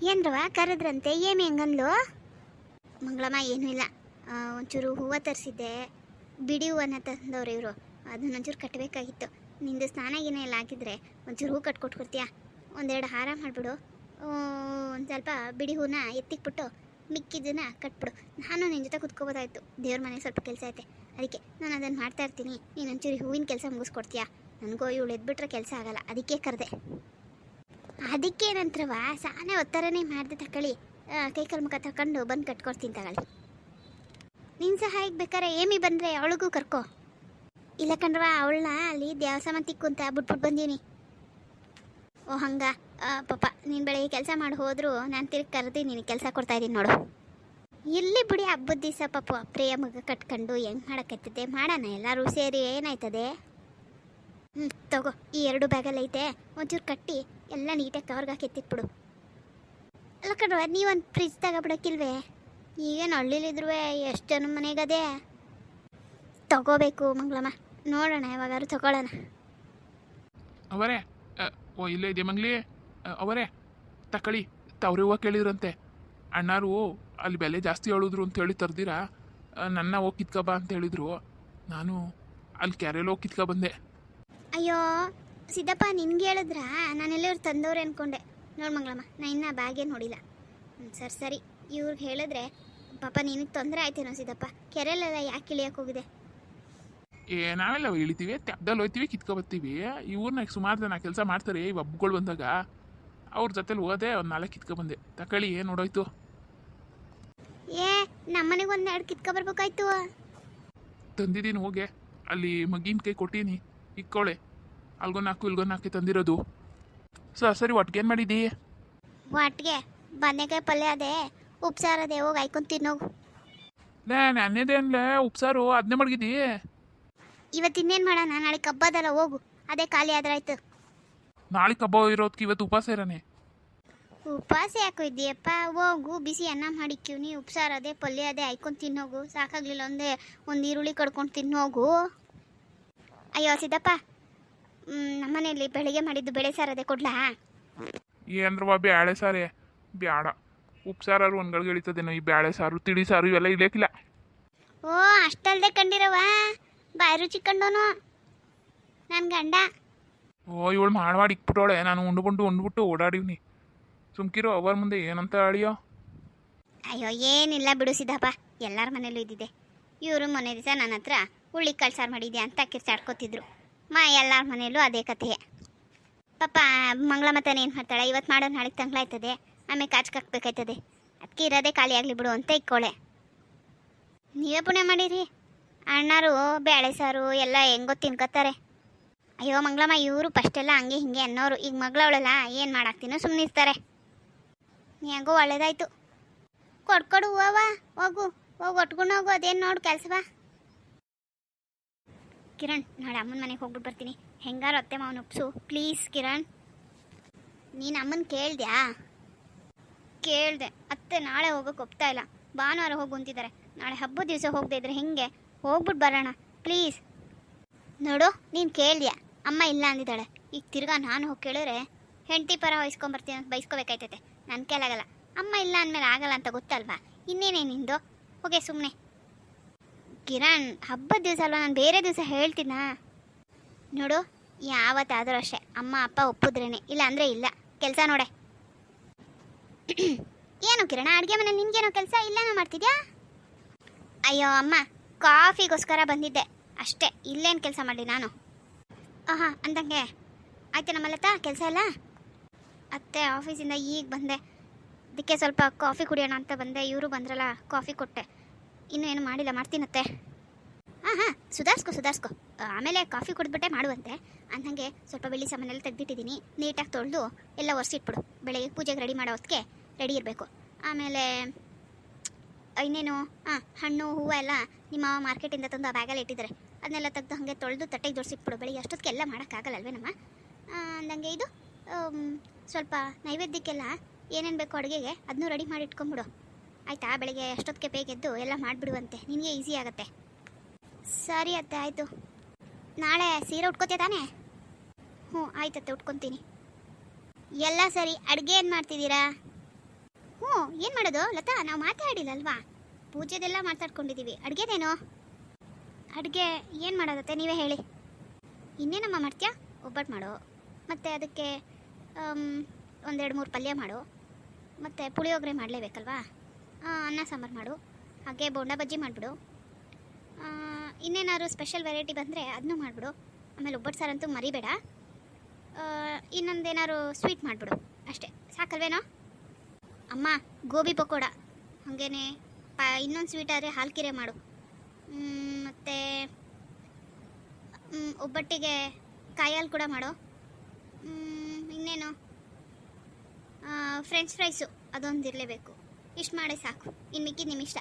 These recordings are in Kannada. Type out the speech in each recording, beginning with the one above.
ಏನ್ರವ? ಕರೆದ್ರಂತೆ? ಏನು ಹೆಂಗನ್ಲು ಮಂಗಳಮ್ಮ, ಏನೂ ಇಲ್ಲ. ಒಂಚೂರು ಹೂವು ತರಿಸಿದ್ದೆ. ಬಿಡಿ ಹೂವನ್ನ ತಂದವ್ರು ಇವರು. ಅದನ್ನ ಒಂಚೂರು ಕಟ್ಟಬೇಕಾಗಿತ್ತು ನಿಂದು ಸ್ನಾನ ಗಿನ ಎಲ್ಲ ಹಾಕಿದ್ರೆ ಒಂಚೂರು ಹೂ ಕಟ್ಕೊಟ್ಕೊಡ್ತೀಯಾ? ಒಂದೆರಡು ಹಾರ ಮಾಡಿಬಿಡು. ಒಂದು ಸ್ವಲ್ಪ ಬಿಡಿ ಹೂವನ್ನ ಎತ್ತಿಕ್ಬಿಟ್ಟು ಮಿಕ್ಕಿದ್ದನ್ನ ಕಟ್ಬಿಡು. ನಾನು ನಿನ್ನ ಜೊತೆ ಕುತ್ಕೋಬೋದಾಯ್ತು. ದೇವ್ರ ಮನೆ ಸ್ವಲ್ಪ ಕೆಲಸ ಐತೆ. ಅದಕ್ಕೆ ನಾನು ಅದನ್ನು ಮಾಡ್ತಾ ಇರ್ತೀನಿ. ನೀನು ಒಂಚೂರು ಹೂವಿನ ಕೆಲಸ ಮುಗಿಸ್ಕೊಡ್ತೀಯಾ? ನನಗೂ ಇವಳು ಎದ್ಬಿಟ್ರೆ ಕೆಲಸ ಆಗಲ್ಲ. ಅದಕ್ಕೆ ಕರೆದೆ. ಅದಕ್ಕೇನಂತ್ರವ ಸಾನೆ ಒತ್ತರನೇ ಮಾಡಿದೆ ತಕೊಳ್ಳಿ ಕೈ ಕಾಲು ಮುಖ ತಕೊಂಡು ಬಂದು ಕಟ್ಕೊಡ್ತೀನಿ ತಗೊಳ್ಳಿ. ನಿನ್ನ ಸಹಾಯಕ್ಕೆ ಬೇಕಾರೆ ಏಮಿ ಬಂದರೆ ಅವಳಿಗೂ ಕರ್ಕೋ. ಇಲ್ಲ ಕಣ್ರವ, ಅವಳನ್ನ ಅಲ್ಲಿ ದೇವಸ್ಥಾನ ತಿಕ್ಕು ಬಿಟ್ಬಿಟ್ಟು ಬಂದೀನಿ. ಓ, ಹಂಗ. ಪಾಪ, ನೀನು ಬೆಳಗ್ಗೆ ಕೆಲಸ ಮಾಡಿ ಹೋದ್ರು ನಾನು ತಿರುಗಿ ಕರೆದು ನಿನಗೆ ಕೆಲಸ ಕೊಡ್ತಾ ಇದ್ದೀನಿ ನೋಡು. ಇಲ್ಲಿ ಬಿಡಿ ಹಬ್ಬದ ದಿವಸ ಪಾಪ ಪ್ರಿಯ ಮಗ ಕಟ್ಕೊಂಡು ಹೆಂಗೆ ಮಾಡೋಕ್ಕೈತದೆ ಮಾಡೋಣ, ಎಲ್ಲರೂ ಸೇರಿ ಏನಾಯ್ತದೆ? ಹ್ಞೂ ತಗೋ, ಈ ಎರಡು ಬ್ಯಾಗಲ್ಲೈತೆ ಒಂಚೂರು ಕಟ್ಟಿ. ಎಲ್ಲ ನೀಟಾಗಿ ಕವರ್ಗೆ ಹಾಕಿ ಎತ್ತಿಟ್ಬಿಡು. ಅಲ್ಲ ಕಣ್ವ ನೀವೊಂದು ಫ್ರಿಜ್ ತಗೊಬಿಡಕ್ಕಿಲ್ವೇ? ಈಗೇನು ಹಳ್ಳಿಲಿದ್ರು ಎಷ್ಟು ಜನ ಮನೆಗದೆ ತಗೋಬೇಕು ಮಂಗ್ಳಮ್ಮ. ನೋಡೋಣ ಯಾವಾಗಾದ್ರು ತಗೊಳ್ಳೋಣ. ಅವರೇ ಓ ಇಲ್ಲೇ ಇದೆ ಮಂಗ್ಲಿ? ಅವರೇ ತಕಳಿ ತವ್ರೆ ಹೂವು ಕೇಳಿದ್ರಂತೆ. ಅಣ್ಣಾರು ಅಲ್ಲಿ ಬೆಲೆ ಜಾಸ್ತಿ ಹೇಳಿದ್ರು ಅಂತ ಹೇಳಿ ತರ್ದಿರಾ? ನನ್ನ ಹೋಗಿ ಕಿತ್ಕೊ ಬಾ ಅಂತ ಹೇಳಿದ್ರು. ನಾನು ಅಲ್ಲಿ ಕೆರೆಯಲ್ಲಿ ಹೋಗಿ ಕಿತ್ಕೊ ಬಂದೆ. ಅಯ್ಯೋ ಸಿದ್ದಪ್ಪ ನಿನ್ಗೆ ಹೇಳಿದ್ರಾ? ನಾನೆಲ್ಲರೂ ತಂದವ್ರೆ ಅನ್ಕೊಂಡೆ. ನೋಡು ಮಂಗಳಮ್ಮ ನಾ ಇನ್ನೂ ಬ್ಯಾಗೇ ನೋಡಿಲ್ಲ. ಸರ್ ಸರಿ. ಇವ್ರಿಗೆ ಹೇಳಿದ್ರೆ ಪಾಪ ನಿನಗೆ ತೊಂದರೆ ಆಯ್ತೇನೋ ಸಿದ್ದಪ್ಪ. ಕೆರೆಲೆಲ್ಲ ಯಾಕೆ ಇಳಿಯಕ್ಕೆ ಹೋಗಿದೆ? ಏ ನಾವೆಲ್ಲ ಇಳಿತೀವಿ ತೆಗ್ದಲ್ಲಿ ಹೋಯ್ತೀವಿ ಕಿತ್ಕೊ ಬರ್ತೀವಿ ಇವ್ರನ್ನ ಸುಮಾರು ಜನ ಕೆಲಸ ಮಾಡ್ತಾರೆ ಈ ಹಬ್ಬಗಳು ಬಂದಾಗ. ಅವ್ರ ಜೊತೆಲಿ ಹೋದೆ ಒಂದು ನಾಲ್ಕು ಕಿತ್ಕೊ ಬಂದೆ ತಕಳಿ ಏನು ನೋಡೋಯ್ತು? ಏ ನಮ್ಮನೆಗೆ ಒಂದೆರಡು ಎರಡು ಕಿತ್ಕೊ ಬರ್ಬೇಕಾಯ್ತು ತಂದಿದ್ದೀನಿ ಹೋಗೆ. ಅಲ್ಲಿ ಮಗಿನ ಕೈ ಕೊಟ್ಟೀನಿ ಇಕ್ಕೊಳ್ಳೆ ನಾಲ್ಕು ಇಲ್ಗೊಂದು ನಾಲ್ಕು ತಂದಿರೋದು. ಸೊ ಸರಿ ಒಟ್ಟಿಗೆ ಮಾಡಿದಿ? ಮಾಡಿದ್ದೀ ವಾಟ್ಗೆ ಬದನೆಕಾಯಿ ಪಲ್ಯ ಅದೇ ಉಪ್ಸಾರು ಅದೇ ಹೋಗಿ ಹಾಕೊಂಡ್ ತಿನ್ನೋಗು. ಲೇ ನನ್ನೇದೇ ಅನ್ಲೇ ಉಪ್ಸಾರು ಅದನ್ನೇ ಮಡಗಿದ್ದೀ ಇವತ್ತು ಇನ್ನೇನು ಮಾಡೋಣ ನಾಳೆ ಕಬ್ಬದಲ್ಲ ಹೋಗು. ಅದೇ ಖಾಲಿ ಆದ್ರೆ ಆಯ್ತು. ನಾಳೆ ಕಬ್ಬ ಇರೋದಕ್ಕೆ ಇವತ್ತು ಉಪವಾಸ ಇರೋನೆ? ಉಪವಾಸ ಯಾಕೋ ಇದೆಯಪ್ಪ ಹೋಗು ಬಿಸಿ ಅನ್ನ ಮಾಡಿಕ್ಕಿವ್ನಿ ಉಪ್ಸಾರು ಅದೇ ಪಲ್ಯ ಅದೇ ಹಾಯ್ಕೊಂಡು ತಿನ್ನೋಗು. ಸಾಕಾಗ್ಲಿಲ್ಲ ಒಂದೇ ಒಂದು ಈರುಳ್ಳಿ ಕಡ್ಕೊಂಡು ತಿನ್ನೋಗು. ಅಯ್ಯೋ ಸಿದ್ದಪ್ಪ ಮ್, ನಮ್ಮನೇಲಿ ಬೆಳಿಗ್ಗೆ ಮಾಡಿದ್ದು ಬೆಳೆ ಸಾರು ಅದೇ ಕೊಡ್ಲಾ? ಏನ್ರವ ಬ್ಯಾಳೆ ಸಾರೇ. ಬ್ಯಾಡ. ಉಪ್ಸಾರು ಒಂದ್ಗಳಿಗೆ ಇಳಿತದೇನೋ ಈ ಬ್ಯಾಳೆ ಸಾರು ತಿಳಿ ಸಾರು ಇವೆಲ್ಲ ಇಳಿಯಕ್ಕಿಲ್ಲ ಓ ಅಷ್ಟಲ್ದೆ ಕಂಡಿರವ ಬಾಯಿ ರುಚಿ ಕಂಡೋನು. ನನ್ನ ಗಂಡ. ಓ ಇವಳು ಮಾಡವಾಡಿ ಇಕ್ಬಿಟ್ಟೋಳೆ ನಾನು ಉಂಡ್ಬಿಟ್ಟು ಉಂಡ್ಬಿಟ್ಟು ಓಡಾಡಿವ್ನಿ. ಸುಮ್ಕಿರೋ ಅವರ ಮುಂದೆ ಏನಂತ ಅಳಿಯೋ? ಅಯ್ಯೋ ಏನಿಲ್ಲ ಬಿಡು ಸಿದ್ದಪ್ಪ. ಎಲ್ಲರ ಮನೇಲೂ ಇದ್ದಿದೆ ಇವರು ಮೊನ್ನೆ ದಿವಸ ನನ್ನ ಹತ್ರ ಹುಳ್ಳಿ ಕಾಳು ಸಾರು ಮಾಡಿದ್ಯಾ ಅಂತ ಕಿರ್ಚಾಡ್ಕೊತಿದ್ರು. ಮಾ ಎಲ್ಲರ ಮನೆಯಲ್ಲೂ ಅದೇ ಕಥೆ. ಪಾಪ, ಮಂಗಳಮತನ ಏನು ಮಾಡ್ತಾಳೆ? ಇವತ್ತು ಮಾಡೋ ನಾಳೆಗೆ ತಂಗ್ಲಾಯ್ತದೆ ಆಮೇಲೆ ಕಾಚ್ಕಾಕ್ಬೇಕಾಯ್ತದೆ ಅದಕ್ಕೆ ಇರೋದೇ ಖಾಲಿ ಆಗಲಿ ಬಿಡು ಅಂತ ಇಕ್ಕೋಳೆ. ನೀವೇ ಪುಣ್ಯ ಮಾಡಿರಿ. ಅಣ್ಣಾರು ಬೇಳೆ ಸಾರು, ಎಲ್ಲ ಹೆಂಗೋ ತಿನ್ಕೋತಾರೆ. ಅಯ್ಯೋ, ಮಂಗಳಮ್ಮ, ಇವರು ಫಸ್ಟೆಲ್ಲ ಹಂಗೆ ಹಿಂಗೆ ಅನ್ನೋರು. ಈಗ ಮಗಳವಳೆಲ್ಲ ಏನು ಮಾಡಾಕ್ತೀನೋ ಸುಮ್ಮನೆ ಇರ್ತಾರೆ. ಹೆಂಗೋ ಒಳ್ಳೇದಾಯ್ತು. ಕೊಡ್ಕೊಡು ಹೂವ ಹೋಗು, ಹೋಗಿ. ಒಟ್ಕೊಂಡು ಹೋಗು. ಅದೇನು ನೋಡು ಕೆಲ್ಸವ ಕಿರಣ್, ನಾಳೆ ಅಮ್ಮನ ಮನೆಗೆ ಹೋಗ್ಬಿಟ್ಟು ಬರ್ತೀನಿ. ಹೆಂಗಾರು ಅತ್ತೆ ಮಾವನ ಒಪ್ಸು. ಪ್ಲೀಸ್ ಕಿರಣ್. ನೀನು ಅಮ್ಮನ ಕೇಳ್ದ್ಯಾ? ಕೇಳ್ದೆ. ಅತ್ತೆ ನಾಳೆ ಹೋಗೋಕೆ ಒಪ್ತಾ ಇಲ್ಲ. ಭಾನುವಾರ ಹೋಗಿ ಕುಂತಿದ್ದಾರೆ ನಾಳೆ ಹಬ್ಬದ ದಿವಸ ಹೋಗದೆ ಇದ್ರೆ ಹೆಂಗೆ? ಹೋಗ್ಬಿಟ್ಟು ಬರೋಣ. ಪ್ಲೀಸ್. ನೋಡು, ನೀನು ಕೇಳ್ದ್ಯಾ? ಅಮ್ಮ ಇಲ್ಲ ಅಂದಿದ್ದಾಳೆ. ಈಗ ತಿರ್ಗಾ ನಾನು ಹೋಗಿ ಕೇಳಿದ್ರೆ ಹೆಂಡತಿ ಪರ ವಹಿಸ್ಕೊಂಬರ್ತೀನಿ ಅಂತ ಬೈಸ್ಕೋಬೇಕಾಯ್ತೈತೆ. ನನ್ನ ಕೇಳಾಗಲ್ಲ ಅಮ್ಮ ಇಲ್ಲ ಅಂದಮೇಲೆ ಆಗಲ್ಲ ಅಂತ ಗೊತ್ತಲ್ವಾ? ಇನ್ನೇನೇ ನಿಂದು? ಹೋಗೆ ಸುಮ್ಮನೆ ಕಿರಣ್ ಹಬ್ಬದ ದಿವಸ ಅಲ್ವಾ? ನಾನು ಬೇರೆ ದಿವಸ ಹೇಳ್ತೀನ? ನೋಡು, ಯಾವತ್ತಾದರೂ ಅಷ್ಟೇ. ಅಮ್ಮ, ಅಪ್ಪ ಒಪ್ಪಿದ್ರೇನೆ. ಇಲ್ಲ ಅಂದರೆ ಇಲ್ಲ. ಕೆಲಸ ನೋಡೆ. ಏನು ಕಿರಣ, ಅಡುಗೆ ಮನೆ ನಿನ್ಗೇನೋ ಕೆಲಸ ಇಲ್ಲೇನೋ ಮಾಡ್ತಿದ್ಯಾ? ಅಯ್ಯೋ, ಅಮ್ಮ, ಕಾಫಿಗೋಸ್ಕರ ಬಂದಿದ್ದೆ. ಅಷ್ಟೇ, ಇಲ್ಲೇನು ಕೆಲಸ ಮಾಡಲಿ ನಾನು. ಆಹಾ, ಅಂದಂಗೆ. ಆಯ್ತು ನಮ್ಮಲ್ಲತ್ತ, ಕೆಲಸ ಇಲ್ಲ ಅತ್ತೆ ಆಫೀಸಿಂದ ಈಗ ಬಂದೆ. ಅದಕ್ಕೆ ಸ್ವಲ್ಪ ಕಾಫಿ ಕುಡಿಯೋಣ ಅಂತ ಬಂದೆ. ಇವರು ಬಂದ್ರಲ್ಲ, ಕಾಫಿ ಕೊಟ್ಟೆ. ಇನ್ನೂ ಏನು ಮಾಡಿಲ್ಲ, ಮಾಡ್ತೀನತ್ತೆ. ಹಾಂ ಹಾಂ, ಸುಧಾರಿಸ್ಕೊ ಸುಧಾರಿಸ್ಕೊ. ಆಮೇಲೆ ಕಾಫಿ ಕುಡಿದ್ಬಿಟ್ಟೆ ಮಾಡುವಂತೆ. ಅಂದಂಗೆ ಸ್ವಲ್ಪ ಬೆಳ್ಳಿ ಸಾಮಾನೆಲ್ಲ ತೆಗ್ದಿಟ್ಟಿದ್ದೀನಿ. ನೀಟಾಗಿ ತೊಳೆದು ಎಲ್ಲ ಒರೆಸಿಟ್ಬಿಡು. ಬೆಳಗ್ಗೆ ಪೂಜೆಗೆ ರೆಡಿ ಮಾಡೋ ಹೊತ್ತಿಗೆ ರೆಡಿ ಇರಬೇಕು. ಆಮೇಲೆ, ಇನ್ನೇನು, ಹಾಂ, ಹಣ್ಣು, ಹೂವು ಎಲ್ಲ ನಿಮ್ಮ ಮಾರ್ಕೆಟಿಂದ ತಂದು ಆ ಬ್ಯಾಗಲ್ಲಿ ಇಟ್ಟಿದ್ದಾರೆ. ಅದನ್ನೆಲ್ಲ ತೆಗೆದು ಹಾಗೆ ತೊಳೆದು ತಟ್ಟೆಗೆ ಜೋಡಿಸಿಟ್ಬಿಡು. ಬೆಳಿಗ್ಗೆ ಅಷ್ಟೊತ್ತಿಗೆಲ್ಲ ನಮ್ಮ? ಅಂದಂಗೆ ಇದು ಸ್ವಲ್ಪ ನೈವೇದ್ಯಕ್ಕೆಲ್ಲ ಏನೇನು ಬೇಕು ಅಡುಗೆಗೆ ಅದನ್ನೂ ರೆಡಿ ಮಾಡಿ ಇಟ್ಕೊಂಬಿಡು. ಆಯಿತಾ? ಬೆಳಿಗ್ಗೆ ಅಷ್ಟೊತ್ತಿಗೆ ಬೇಗೆದ್ದು ಎಲ್ಲ ಮಾಡಿಬಿಡುವಂತೆ. ನಿನಗೆ ಈಸಿ ಆಗುತ್ತೆ. ಸರಿ ಅತ್ತೆ, ಆಯಿತು. ನಾಳೆ ಸೀರೆ ಉಟ್ಕೋತೀಯ ತಾನೇ? ಹ್ಞೂ ಆಯ್ತತ್ತೆ ಉಟ್ಕೊತೀನಿ. ಎಲ್ಲ ಸರಿ, ಅಡುಗೆ ಏನು ಮಾಡ್ತಿದ್ದೀರಾ? ಹ್ಞೂ, ಏನು ಮಾಡೋದು? ಲತಾ, ನಾವು ಮಾತಾಡಿಲ್ಲಲ್ವಾ? ಪೂಜೆದೆಲ್ಲ ಮಾತಾಡ್ಕೊಂಡಿದ್ದೀವಿ. ಅಡುಗೆದೇನು? ಅಡುಗೆ ಏನು ಮಾಡೋದತ್ತೆ? ನೀವೇ ಹೇಳಿ. ಇನ್ನೇನಮ್ಮ ಮಾಡ್ತೀಯಾ? ಒಬ್ಬಟ್ಟು ಮಾಡು. ಮತ್ತು ಅದಕ್ಕೆ ಒಂದೆರಡು ಮೂರು ಪಲ್ಯ ಮಾಡು. ಮತ್ತು ಪುಳಿಯೋಗರೆ ಮಾಡಲೇಬೇಕಲ್ವಾ? ಅನ್ನ ಸಾಂಬಾರು ಮಾಡು. ಹಾಗೆ ಬೋಂಡ ಬಜ್ಜಿ ಮಾಡಿಬಿಡು. ಇನ್ನೇನಾದ್ರು ಸ್ಪೆಷಲ್ ವೆರೈಟಿ ಬಂದರೆ ಅದನ್ನೂ ಮಾಡಿಬಿಡು. ಆಮೇಲೆ ಒಬ್ಬಟ್ಟು ಸಾರಂತೂ ಮರಿಬೇಡ. ಇನ್ನೊಂದೇನಾದ್ರು ಸ್ವೀಟ್ ಮಾಡಿಬಿಡು. ಅಷ್ಟೇ. ಸಾಕಲ್ವೇನೋ? ಅಮ್ಮ, ಗೋಬಿ ಪಕೋಡ. ಹಾಗೇನೆ. ಪಾ, ಇನ್ನೊಂದು ಸ್ವೀಟ್ ಆದರೆ ಹಾಲ್ಕಿರೆ ಮಾಡು. ಮತ್ತು ಒಬ್ಬಟ್ಟಿಗೆ ಕಾಯಿ ಹಾಲು ಕೂಡ ಮಾಡು. ಇನ್ನೇನು? ಫ್ರೆಂಚ್ ಫ್ರೈಸು ಅದೊಂದು ಇರಲೇಬೇಕು. ಇಷ್ಟು ಮಾಡಿ ಸಾಕು. ಇನ್ನು ಮಿಕ್ಕಿದ್ದು ನಿಮ್ಮ ಇಷ್ಟ.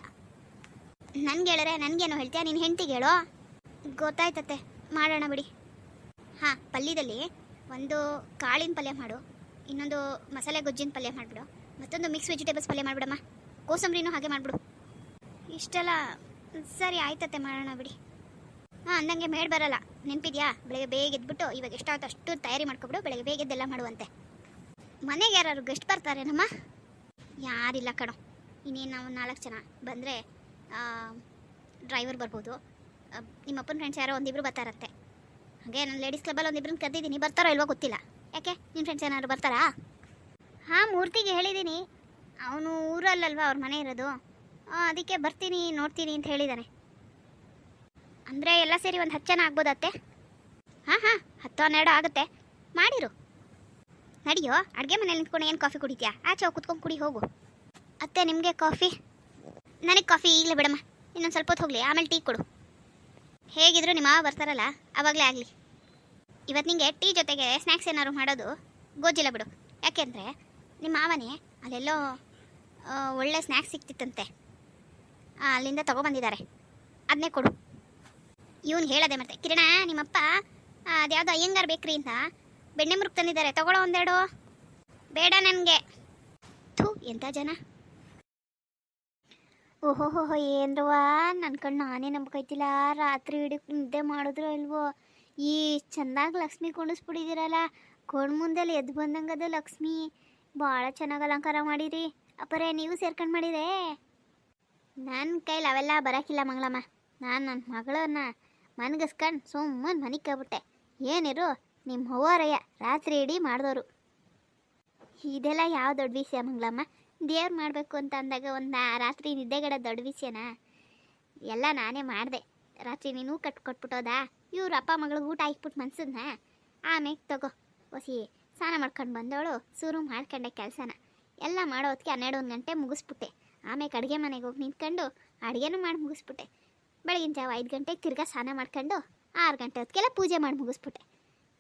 ನನ್ಗೆ ಹೇಳರೆ ನನಗೇನು ಹೇಳ್ತೀಯಾ? ನಿನ್ನ ಹೆಂಡ್ತಿಗೆ ಹೇಳೋ? ಗೊತ್ತಾಯ್ತತ್ತೆ. ಮಾಡೋಣ ಬಿಡಿ. ಹಾಂ ಪಲ್ಯದಲ್ಲಿ ಒಂದು ಕಾಳಿನ ಪಲ್ಯ ಮಾಡು. ಇನ್ನೊಂದು ಮಸಾಲೆ ಗೊಜ್ಜಿನ ಪಲ್ಯ ಮಾಡಿಬಿಡು. ಮತ್ತೊಂದು ಮಿಕ್ಸ್ ವೆಜಿಟೇಬಲ್ಸ್ ಪಲ್ಯ ಮಾಡಿಬಿಡಮ್ಮ. ಕೋಸಂಬರಿನೂ ಹಾಗೆ ಮಾಡಿಬಿಡು. ಇಷ್ಟೆಲ್ಲ ಸರಿ ಆಯ್ತತ್ತೆ, ಮಾಡೋಣ ಬಿಡಿ. ಹಾಂ, ಅಂದಂಗೆ ಮೇಡ್ ಬರಲ್ಲ. ನೆನಪಿದ್ಯಾ? ಬೆಳಗ್ಗೆ ಬೇಗ ಎದ್ಬಿಟ್ಟು ಇವಾಗ ಎಷ್ಟಾಗುತ್ತೆ ಅಷ್ಟು ತಯಾರಿ ಮಾಡ್ಕೊಬಿಡು. ಬೆಳಗ್ಗೆ ಬೇಗ ಎದ್ದೆಲ್ಲ ಮಾಡುವಂತೆ. ಮನೆಗೆ ಯಾರು ಗೆಸ್ಟ್ ಬರ್ತಾರೇನಮ್ಮ? ಯಾರಿಲ್ಲ ಕಣೋ. ಇನ್ನೇನು ನಾವು ನಾಲ್ಕು ಜನ ಬಂದರೆ ಡ್ರೈವರ್ ಬರ್ಬೋದು. ನಿಮ್ಮಪ್ಪನ ಫ್ರೆಂಡ್ಸ್ ಯಾರೋ ಒಂದಿಬ್ರು ಬರ್ತಾರಂತೆ. ಹಾಗೆ ನಾನು ಲೇಡೀಸ್ ಕ್ಲಬ್ಬಲ್ಲಿ ಒಂದಿಬ್ರನ್ನ ಕರೆದಿದ್ದೀನಿ. ಬರ್ತಾರೋ ಇಲ್ವೋ ಗೊತ್ತಿಲ್ಲ. ಯಾಕೆ? ನಿಮ್ಮ ಫ್ರೆಂಡ್ಸ್ ಏನಾದ್ರು ಬರ್ತಾರಾ? ಹಾಂ, ಮೂರ್ತಿಗೆ ಹೇಳಿದ್ದೀನಿ ಅವನು ಊರಲ್ಲಲ್ವಾ, ಅವ್ರ ಮನೆ ಇರೋದು. ಅದಕ್ಕೆ ಬರ್ತೀನಿ, ನೋಡ್ತೀನಿ ಅಂತ ಹೇಳಿದ್ದಾನೆ ಅಂದರೆ ಎಲ್ಲ ಸೇರಿ ಒಂದು ಹತ್ತು ಜನ ಆಗ್ಬೋದತ್ತೆ ಹಾಂ ಹಾಂ, ಹತ್ತು ಹನ್ನೆರಡು ಆಗುತ್ತೆ. ಮಾಡಿರು. ನಡಿಯೋ, ಅಡುಗೆ ಮನೇಲಿ ನಿಂತ್ಕೊಂಡು ಏನು ಕಾಫಿ ಕುಡಿತೀಯಾ? ಆಚೆ ಕುತ್ಕೊಂಡು ಕುಡಿ, ಹೋಗು. ಅತ್ತೆ, ನಿಮಗೆ ಕಾಫಿ? ನನಗೆ ಕಾಫಿ ಈಗಲೇ ಬಿಡಮ್ಮ. ಇನ್ನೊಂದು ಸ್ವಲ್ಪ ಹೊತ್ತು ಹೋಗಲಿ, ಆಮೇಲೆ ಟೀ ಕೊಡು. ಹೇಗಿದ್ರು ನಿಮ್ಮ ಮಾವ ಬರ್ತಾರಲ್ಲ ಆವಾಗಲೇ ಆಗಲಿ. ಇವತ್ತು ನಿಮಗೆ ಟೀ ಜೊತೆಗೆ ಸ್ನ್ಯಾಕ್ಸ್ ಏನಾದ್ರು ಮಾಡೋದು, ಗೋಜಿಲ್ಲ ಬಿಡು. ಯಾಕೆಂದರೆ ನಿಮ್ಮ ಮಾವನೇ ಅಲ್ಲೆಲ್ಲೋ ಒಳ್ಳೆ ಸ್ನ್ಯಾಕ್ಸ್ ಸಿಕ್ತಿತ್ತಂತೆ. ಅಲ್ಲಿಂದ ತೊಗೊಬಂದಿದ್ದಾರೆ. ಅದನ್ನೇ ಕೊಡು. ಇವನು ಹೇಳೋದೆ ಮತ್ತೆ, ಕಿರಣ, ನಿಮ್ಮಪ್ಪ ಅದ್ಯಾವುದೋ ಅಯ್ಯಂಗಾರ್ ಬೇಕ್ರಿ ಅಂತ ಬೆಣ್ಣೆ ಮುರುಕ್ ತಂದಿದ್ದಾರೆ. ತಗೊಳ್ಳೋ ಒಂದೆರಡು. ಬೇಡ ನನಗೆ. ಥೂ ಎಂಥ ಜನ. ಓಹೋಹೋ ಏನ್ರವ ನನ್ನ ಕಣ್ಣು ನಾನೇ ನಂಬಕೈತಿಲ್ಲ ರಾತ್ರಿ ಇಡೀ ನಿದ್ದೆ ಮಾಡಿದ್ರು ಇಲ್ವೋ? ಈ ಚಂದಾಗಿ ಲಕ್ಷ್ಮಿ ಕುಣಿಸ್ಬಿಟ್ಟಿದ್ದೀರಲ್ಲ ಕೋಣ್ ಮುಂದೆಲ್ಲ ಎದ್ದು ಬಂದಂಗದ ಲಕ್ಷ್ಮಿ. ಭಾಳ ಚೆನ್ನಾಗಿ ಅಲಂಕಾರ ಮಾಡಿರಿ. ಅಪ್ಪರೇ ನೀವು ಸೇರ್ಕೊಂಡು ಮಾಡಿದೆ ನನ್ನ ಕೈಲಿ ಅವೆಲ್ಲ ಬರಕಿಲ್ಲ ಮಂಗಳಮ್ಮ. ನಾನು ನನ್ನ ಮಗಳನ್ನ ಮನ್ಗಸ್ಕೊಂಡು ಸುಮ್ಮನೆ ಮನೆಗೆ ಕಬಿಟ್ಟೆ ಏನಿರು ನಿಮ್ಮ ಅವ್ವರಯ್ಯ ರಾತ್ರಿ ಇಡೀ ಮಾಡಿದವರು ಇದೆಲ್ಲ ಯಾವ ದೊಡ್ಡ ವಿಷಯ ಮಂಗಳಮ್ಮ? ದೇವ್ರು ಮಾಡಬೇಕು ಅಂತ ಅಂದಾಗ ಒಂದು ರಾತ್ರಿ ನಿದ್ದೆಗಡ ದೊಡ್ಡ ವಿಷಯನಾ? ಎಲ್ಲ ನಾನೇ ಮಾಡಿದೆ. ರಾತ್ರಿ ನೀನು ಕಟ್ ಕೊಟ್ಬಿಟ್ಟೋದಾ? ಇವ್ರ ಅಪ್ಪ ಮಗಳಿಗೆ ಊಟ ಹಾಕ್ಬಿಟ್ಟು ಮನ್ಸದ್ನ? ಆಮೇಲೆ ತಗೋ. ಹೊಸಿ ಸ್ನಾನ ಮಾಡ್ಕೊಂಡು ಬಂದವಳು ಶುರು ಮಾಡ್ಕೊಂಡೆ ಕೆಲಸನ. ಎಲ್ಲ ಮಾಡೋ ಹೊತ್ತಿಗೆ ಹನ್ನೆರಡು ಒಂದು ಗಂಟೆ ಮುಗಿಸ್ಬಿಟ್ಟೆ. ಆಮೇಲೆ ಅಡುಗೆ ಮನೆಗೆ ಹೋಗಿ ನಿಂತ್ಕೊಂಡು ಅಡುಗೆನೂ ಮಾಡಿ ಮುಗಿಸ್ಬಿಟ್ಟೆ. ಬೆಳಗಿನ ಜಾವ ಐದು ಗಂಟೆಗೆ ತಿರ್ಗಾ ಸ್ನಾನ ಮಾಡ್ಕೊಂಡು ಆರು ಗಂಟೆ ಹೊತ್ತಿಗೆಲ್ಲ ಪೂಜೆ ಮಾಡಿ ಮುಗಿಸ್ಬಿಟ್ಟೆ.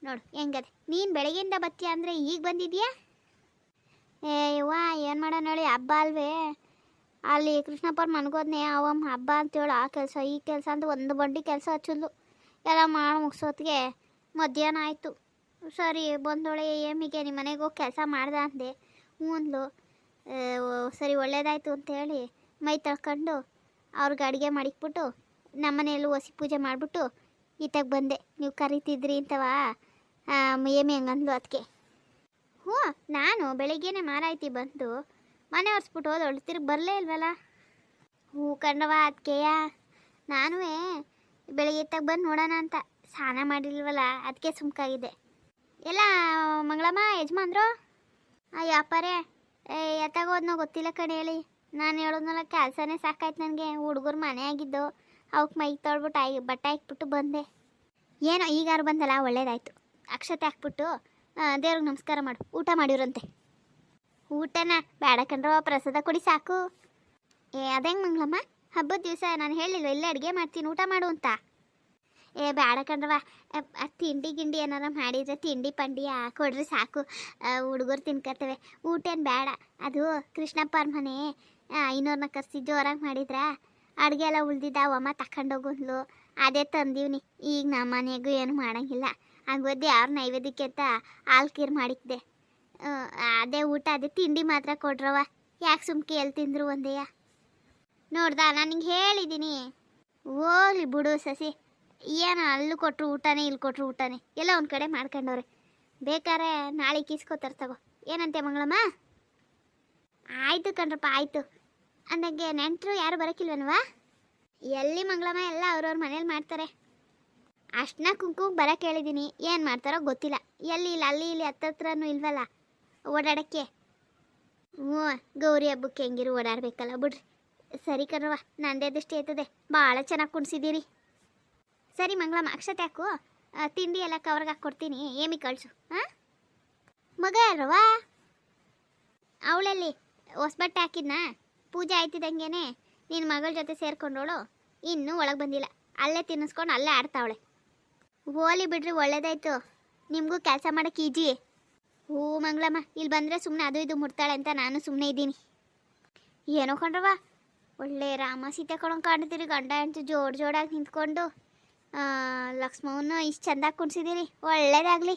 ನೋಡು ಹೆಂಗದೆ, ನೀನು ಬೆಳಗ್ಗೆಯಿಂದ ಬತ್ತೀಯ ಅಂದರೆ ಈಗ ಬಂದಿದ್ಯಾ? ಏ ಇವ ಏನು ಮಾಡೋಣ ಹೇಳಿ, ಹಬ್ಬ ಅಲ್ವೇ? ಅಲ್ಲಿ ಕೃಷ್ಣಪ್ಪ ಮನ್ಗೋದ್ನೆ ಅವಮ್ಮ ಹಬ್ಬ ಅಂತೇಳಿ, ಆ ಕೆಲಸ, ಈ ಕೆಲಸ ಅಂತ ಒಂದು ಬಂಡಿ ಕೆಲಸ ಹಚ್ಚಿದ್ಲು ಎಲ್ಲ ಮಾಡಿ ಮುಗಿಸೋತ್ತಿಗೆ ಮಧ್ಯಾಹ್ನ ಆಯಿತು. ಸರಿ, ಬಂದೋಳೆ ಏಮಿಗೆ ನಿಮ್ಮ ಮನೆಗೆ ಹೋಗಿ ಕೆಲಸ ಮಾಡ್ದೆ ಅಂದೆ. ಹ್ಞೂ ಅಂದ್ಲು. ಸರಿ, ಒಳ್ಳೇದಾಯ್ತು ಅಂತೇಳಿ ಮೈ ತಳ್ಕೊಂಡು ಅವ್ರಿಗೆ ಅಡುಗೆ ಮಾಡಿಕ್ಬಿಟ್ಟು ನಮ್ಮನೆಯಲ್ಲೂ ಹೊಸಿ ಪೂಜೆ ಮಾಡಿಬಿಟ್ಟು, ಈತಾಗ ಬಂದೆ. ನೀವು ಕರಿತಿದ್ರಿ ಅಂತವಾ? ಏಮಿ ಹಂಗಂದ್ಲು ಅದಕ್ಕೆ ಹ್ಞೂ, ನಾನು ಬೆಳಿಗ್ಗೆನೆ ಮಾರಾಯ್ತಿ ಬಂದು ಮನೆ ಒರೆಸ್ಬಿಟ್ಟು ಹೋದವಳು. ತಿರುಗಿ ಬರಲೇ ಇಲ್ವಲ್ಲ? ಹ್ಞೂ ಕಂಡವ ಅದಕ್ಕೆಯ ನಾನು ಬೆಳಿಗ್ಗೆ ಎತ್ತಾಗ ಬಂದು ನೋಡೋಣ ಅಂತ. ಸ್ನಾನ ಮಾಡಿಲ್ವಲ್ಲ ಅದಕ್ಕೆ ಸುಮ್ಕಾಗಿದೆ ಎಲ್ಲ, ಮಂಗಳಮ್ಮ, ಯಜಮಾನ್ರು? ಏಯ್ ಏ ಎತ್ತಾಗೋದ್ನೋ ಗೊತ್ತಿಲ್ಲ ಕಣೆ ಹೇಳಿ ನಾನು ಹೇಳೋದ್ನಲ್ಲ ಕೆಲಸನೇ ಸಾಕಾಯ್ತು ನನಗೆ. ಹುಡುಗರು ಮನೆ ಆಗಿದ್ದು ಅವಕ್ಕೆ ಮೈ ತೊಳ್ಬಿಟ್ಟು ಆಗಿ ಬಟ್ಟೆ ಹಾಕ್ಬಿಟ್ಟು ಬಂದೆ. ಏನೋ, ಈಗಾರು ಬಂದಲ್ಲ, ಒಳ್ಳೇದಾಯ್ತು. ಅಕ್ಷತೆ ಹಾಕ್ಬಿಟ್ಟು ದೇವ್ರಿಗೆ ನಮಸ್ಕಾರ ಮಾಡು. ಊಟ ಮಾಡಿರಂತೆ ಊಟನ ಬೇಡ ಕಣ್ರವ ಪ್ರಸಾದ ಕೊಡಿ ಸಾಕು. ಏ, ಅದೇಂಗೆ ಮಂಗ್ಲಮ್ಮ ಹಬ್ಬದ ದಿವಸ ನಾನು ಹೇಳಿಲ್ವ, ಇಲ್ಲೇ ಅಡುಗೆ ಮಾಡ್ತೀನಿ, ಊಟ ಮಾಡು ಅಂತ. ಏ, ಬೇಡ ಅ ತಿಂಡಿ ಗಿಂಡಿ ಏನಾರ ಮಾಡಿದ್ರೆ ತಿಂಡಿ ಪಂಡಿ ಕೊಡ್ರಿ ಸಾಕು. ಹುಡುಗರು ತಿನ್ಕತ್ತವೆ. ಊಟ ಏನು ಬೇಡ. ಅದು ಕೃಷ್ಣಪ್ಪ ಅವ್ರ ಮನೆ ಐನೂರನ್ನ ಕರ್ಸಿ ಜೋರಾಗಿ ಮಾಡಿದ್ರ ಅಡುಗೆ ಎಲ್ಲ ಉಳ್ದಿದ್ದ ಅವಮ್ಮ ತಗೊಂಡೋಗಂದ್ಲು ಅದೇ ತಂದೀವ್ನಿ. ಈಗ ನಮ್ಮ ಮನೆಗೂ ಏನು ಮಾಡಂಗಿಲ್ಲ. ಹಂಗೋದಿ ಅವ್ರ ನೈವೇದ್ಯಕ್ಕೆ ಅಂತ ಮಾಡಿಕ್ದೆ ಆ, ಅದೇ ಊಟ ಅದೇ ತಿಂಡಿ ಮಾತ್ರ ಕೊಡ್ರವ ಯಾಕೆ ಸುಮ್ಕೆ ಎಲ್ಲಿ ತಿಂದ್ರು ಒಂದೇಯ ನೋಡ್ದಾ ನಾನು ಹೇಳಿದ್ದೀನಿ ಹೋಗ್ಲಿ ಬಿಡು ಸಸಿ. ಏನು ಅಲ್ಲಿ ಕೊಟ್ಟರು ಊಟನೇ ಇಲ್ಲಿ ಕೊಟ್ಟರು ಊಟನೇ. ಎಲ್ಲ ಒಂದು ಕಡೆ ಮಾಡ್ಕೊಂಡವ್ರೆ. ಬೇಕಾರೆ ನಾಳೆ ಕಿಸ್ಕೋತಾರೆ ತಗೋ. ಏನಂತೆ ಮಂಗಳಮ್ಮ? ಆಯಿತು ಕಣ್ರಪ್ಪ ಆಯಿತು. ಅಂದಂಗೆ ನೆಂಟರು ಯಾರು ಬರೋಕ್ಕಿಲ್ವನ್ವಾ ಎಲ್ಲಿ ಮಂಗಳಮ್ಮ ಎಲ್ಲ ಅವ್ರವ್ರ ಮನೇಲಿ ಮಾಡ್ತಾರೆ. ಅಷ್ಟನ್ನ ಕುಂಕುಮ ಬರಕ್ಕೆ ಹೇಳಿದ್ದೀನಿ ಏನು ಮಾಡ್ತಾರೋ ಗೊತ್ತಿಲ್ಲ. ಎಲ್ಲಿ ಇಲ್ಲ, ಅಲ್ಲಿ ಇಲ್ಲಿ ಹತ್ತತ್ರನೂ ಇಲ್ವಲ್ಲ? ಓಡಾಡೋಕ್ಕೆ? ಹ್ಞೂ, ಗೌರಿ ಹಬ್ಬಕ್ಕೆ ಹೆಂಗಿರು ಓಡಾಡಬೇಕಲ್ಲ. ಬಿಡ್ರಿ. ಸರಿ ಕಣ್ರವ ನಂದೇ ದೃಷ್ಟಿ ಆಯ್ತದೆ. ಭಾಳ ಚೆನ್ನಾಗಿ ಕುಣಿಸಿದ್ದೀರಿ. ಸರಿ ಮಂಗಳಮ್ಮ, ಅಕ್ಷತೆ ಹಾಕು. ತಿಂಡಿ ಎಲ್ಲ ಕವರ್ಗೆ ಹಾಕ್ಕೊಡ್ತೀನಿ ಏಮಿ ಕಳಿಸು. ಹಾಂ? ಮಗ ಯಾರವ ಅವಳಲ್ಲಿ ಹೊಸ್ಬಟ್ಟೆ ಹಾಕಿದ್ನ? ಪೂಜೆ ಆಯ್ತಿದ್ದಂಗೆನೆ ನಿನ್ನ ಮಗಳ ಜೊತೆ ಸೇರ್ಕೊಂಡವಳು ಇನ್ನೂ ಒಳಗೆ ಬಂದಿಲ್ಲ. ಅಲ್ಲೇ ತಿನ್ನಿಸ್ಕೊಂಡು ಅಲ್ಲೇ ಆಡ್ತಾವಳೆ. ಹೋಲಿ ಬಿಡ್ರಿ, ಒಳ್ಳೇದಾಯ್ತು. ನಿಮಗೂ ಕೆಲಸ ಮಾಡೋಕೆ ಈಜಿ. ಹೂ ಮಂಗಳಮ್ಮ ಇಲ್ಲಿ ಬಂದರೆ ಸುಮ್ಮನೆ ಅದು ಇದು ಮುಡ್ತಾಳೆ ಅಂತ ನಾನು ಸುಮ್ಮನೆ ಇದ್ದೀನಿ. ಏನೋ ಕಂಡ್ರವ ಒಳ್ಳೆ ರಾಮ ಸೀತೆ ಕೊಡಂಗೆ ಕಾಣ್ತೀರಿ, ಗಂಡ ಅಂತೂ ಜೋಡ್ ಜೋಡಾಗಿ ನಿಂತ್ಕೊಂಡು. ಲಕ್ಷ್ಮವನ್ನು ಇಷ್ಟು ಚಂದಾಗಿ ಕುಣಿಸಿದ್ದೀರಿ ಒಳ್ಳೇದಾಗಲಿ.